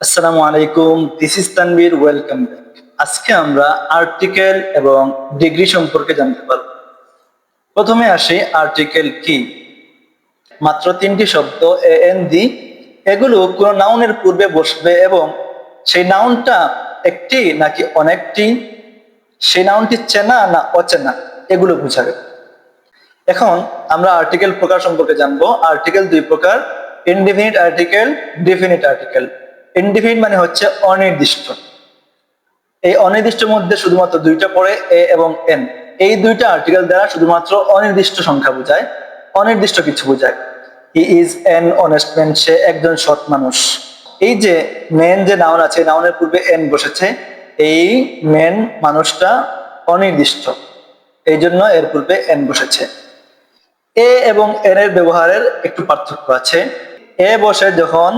আসসালামু আলাইকুম this is Tanvir welcome back আজকে আমরা আর্টিকেল এবং ডিগ্রি সম্পর্কে জানতে পারব। প্রথমে আসি আর্টিকেল কি? মাত্র তিনটি শব্দ এ এন দি এগুলো কোনো নাউনের পূর্বে বসবে এবং সেই নাউনটা একটি নাকি অনেকটি? সেই নাউনটি চেনা না অচেনা? এগুলো বোঝাবে। এখন আমরা আর্টিকেল প্রকার সম্পর্কে জানব। আর্টিকেল দুই প্রকার indefinite article definite article indefinite মানে হচ্ছে অনির্দিষ্ট। এই অনির্দিষ্টের মধ্যে শুধুমাত্র দুইটা পড়ে এ এবং এন এই দুইটা আর্টিকেল দ্বারা শুধুমাত্র অনির্দিষ্ট সংখ্যা বোঝায়, অনির্দিষ্ট কিছু বোঝায়। He is an honest man সে একজন সৎ মানুষ। এই যে মেন যে নাউন আছে নাউনের পূর্বে এন বসেছে, এই মেন মানুষটা অনির্দিষ্ট। এই জন্য এর পূর্বে এন বসেছে। এ এবং এন এর ব্যবহারের একটু পার্থক্য আছে। এ বসে যখন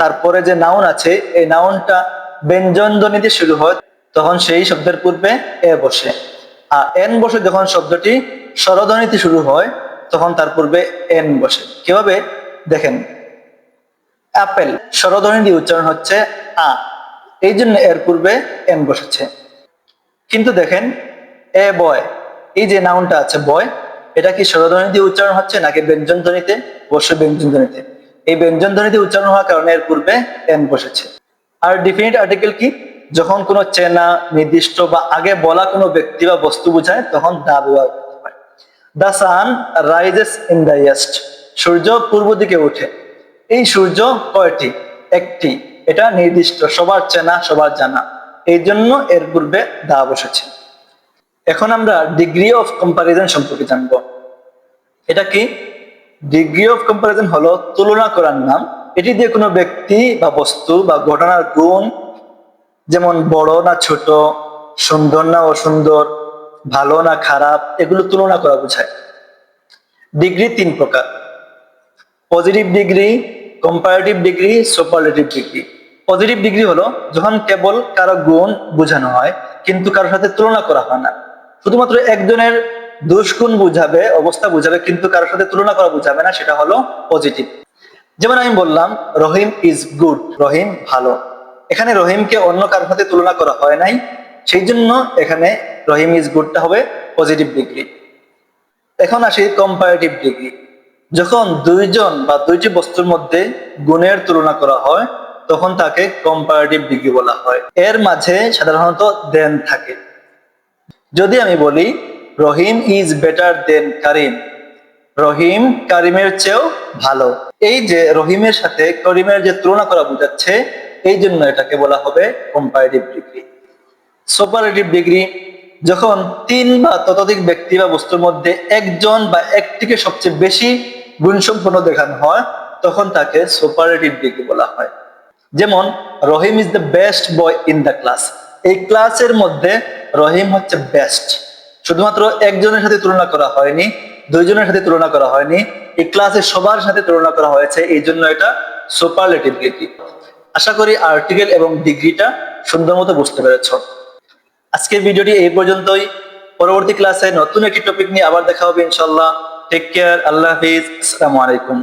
তারপরে যে নাউন আছে, এই নাউনটা ব্যঞ্জন ধ্বনিতে শুরু হয়, তখন সেই শব্দের পূর্বে এ বসে। আর এন বসে যখন শব্দটি স্বরধ্বনিতে শুরু হয়, তখন তার পূর্বে এন বসে। কীভাবে? দেখেন। অ্যাপেল স্বরধ্বনি উচ্চারণ হচ্ছে আ। এই জন্য এর পূর্বে এন বসেছে। কিন্তু দেখেন, এ বয়, এই যে নাউনটা আছে বয়, এটা কি স্বরধ্বনি উচ্চারণ হচ্ছে নাকি ব্যঞ্জন ধ্বনিতে অবশ্যই ব্যঞ্জন ধ্বনিতে এই ব্যঞ্জন ধ্বনিতে উচ্চারণ হওয়ার কারণে এর পূর্বে এন বসেছে। আর ডিফিনিট আর্টিকেল কি? যখন কোনো চেনা, নির্দিষ্ট বা আগে বলা কোনো ব্যক্তি বা বস্তু বোঝায়, তখন দা ব্যবহার করতে হয় the sun rises in the east. সূর্য পূর্ব দিকে ওঠে। এই সূর্য কয়টি? একটি। এটা নির্দিষ্ট, সবার চেনা, সবার জানা। এই জন্য এর পূর্বে দা বসেছে। এখন আমরা ডিগ্রি অফ কম্পারিজন সম্পর্কে জানব। এটা কি? ডিগ্রি অফ কম্পারিজন হলো তুলনা করার নাম। এটি দিয়ে কোনো ব্যক্তি বা বস্তু বা ঘটনার গুণ, যেমন বড় না ছোট, সুন্দর না অসুন্দর, ভালো না খারাপ, এগুলো তুলনা করা বোঝায়। ডিগ্রি তিন প্রকার। Positive degree comparative degree superlative degree positive degree হলো যখন কেবল কারও গুণ বোঝানো হয়, কিন্তু কারোর সাথে তুলনা করা হয় না। শুধুমাত্র একজনের দুষ্গুণ বুঝাবে, অবস্থা বুঝাবে, কিন্তু কারোর সাথে তুলনা করা বুঝাবে না, সেটা হলো পজিটিভ যেমন আমি বললাম, রহিম ইজ গুড রহিম ভালো। এখানে রহিমকে অন্য কারোর সাথে তুলনা করা হয় নাই, সেই জন্য এখানে রহিম ইজ গুডটা হবে পজিটিভ ডিগ্রি এখন আসি কম্পারেটিভ ডিগ্রি যখন দুইজন বা দুইটি বস্তুর মধ্যে গুণের তুলনা করা হয়, তখন তাকে কম্পারেটিভ ডিগ্রি বলা হয়। এর মাঝে সাধারণত দেন থাকে। যদি আমি বলি রহিম ইজ বেটার দেন কারিম রহিম কারিমের চেয়েও ভালো। এই যে রহিমের সাথে করিমের যে তুলনা করা বোঝাচ্ছে, এই জন্য এটাকে বলা হবে কম্পারেটিভ ডিগ্রি সুপারেটিভ ডিগ্রি যখন তিন বা ততোধিক ব্যক্তি বা বস্তুর মধ্যে একজন বা একটিকে সবচেয়ে বেশি গুণসম্পন্ন দেখানো হয়, তখন তাকে সুপারেটিভ ডিগ্রি বলা হয়। যেমন, Rahim is the best boy in the class এই ক্লাসের মধ্যে রহিম হচ্ছে বেস্ট শুধুমাত্র একজনের সাথে তুলনা করা হয়নি, দুইজনের সাথে তুলনা করা হয়নি, এই ক্লাসে সবার সাথে তুলনা করা হয়েছে, এই জন্য এটা সুপারলেটিভ ডিগ্রি আশা করি আর্টিকেল এবং ডিগ্রিটা সুন্দর মতো বুঝতে পেরেছ। আজকের ভিডিওটি এই পর্যন্তই। পরবর্তী ক্লাসে নতুন একটি টপিক নিয়ে আবার দেখা হবে ইনশাল্লাহ টেক কেয়ার আল্লাহ হাফিজ, আসসালামু আলাইকুম।